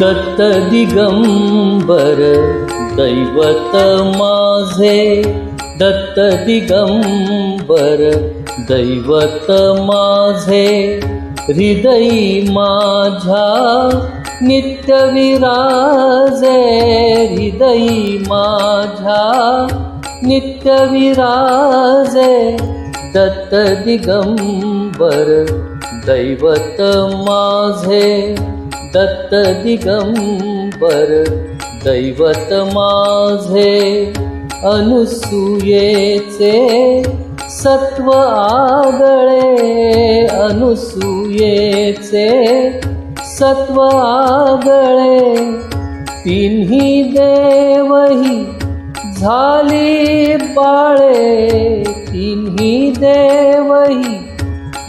दत्त दिगंबर दैवत माझे दत्त दिगंबर दैवत माझे हृदयी माझ्या नित्य विराजे हृदयी माझ्या नित्य विराजे दत्त दिगंबर दैवत माझे दत्त दिगंबर दैवत माझे अनुसूयेचे सत्व आगळे अनुसूयेचे सत्व आगळे तिन्ही देवही झाली बाळे तिन्ही देवही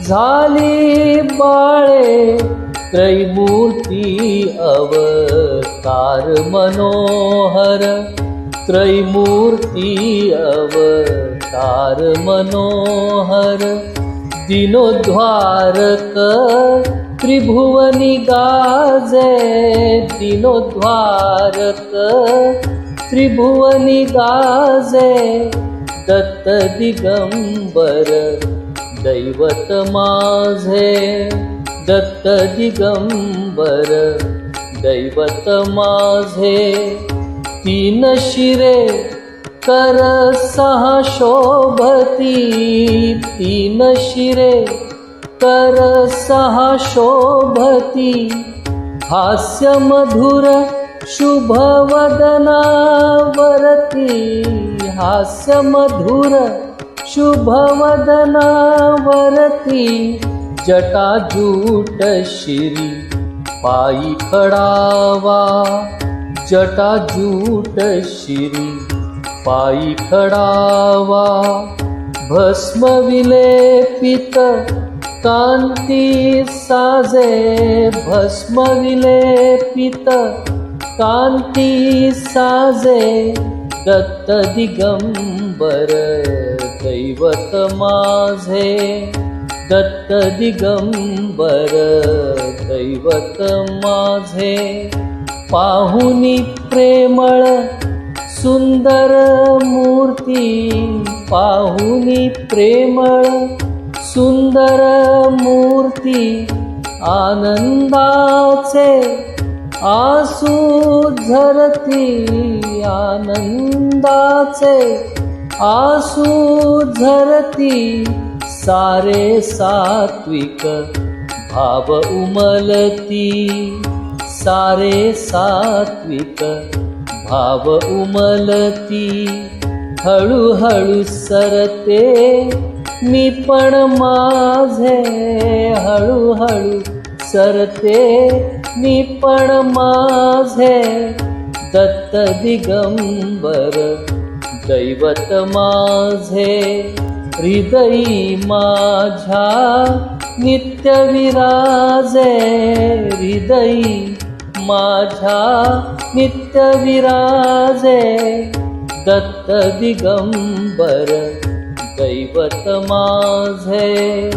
झाली बाळे त्रैमूर्ती अवतार मनोहर। त्रैमूर्ती अवतार मनोहर। दिनोद्वारक त्रिभुवनी गाजे दिनोद्वारक त्रिभुवनी गाजे दत्त दिगंबर दैवत माझे दत्त दिगंबर दैवत माझे तीन शिरे कर शोभती। तीन शिरे कर सहा शोभती। हास्य मधुर शुभ वदनावरती हास्य मधुर शुभ वदनावरती जटाजूट शिरी पायी खडावा। जटाजूट शिरी पायी खडावा। भस्म विलेपित कांती साजे। भस्म विलेपित कांती साजे। दत्त दिगंबर दैवत माझे दत्त दिगंबर दैवत माझे. पाहुनी प्रेमळ सुंदर मूर्ती. पाहुनी प्रेमळ सुंदर मूर्ती. आनंदाचे आसू झरती. आनंदाचे आसू झरती. सारे सात्विक भाव उमलती सारे सात्विक भाव उमलती हळूहळू सरते मी पण माझे हळूहळू सरते मी पण माझे दत्त दिगंबर दैवत माझे हृदयी माझ्या नित्य विराजे हृदयी माझ्या नित्य विराजे दत्त दिगंबर दैवत माझे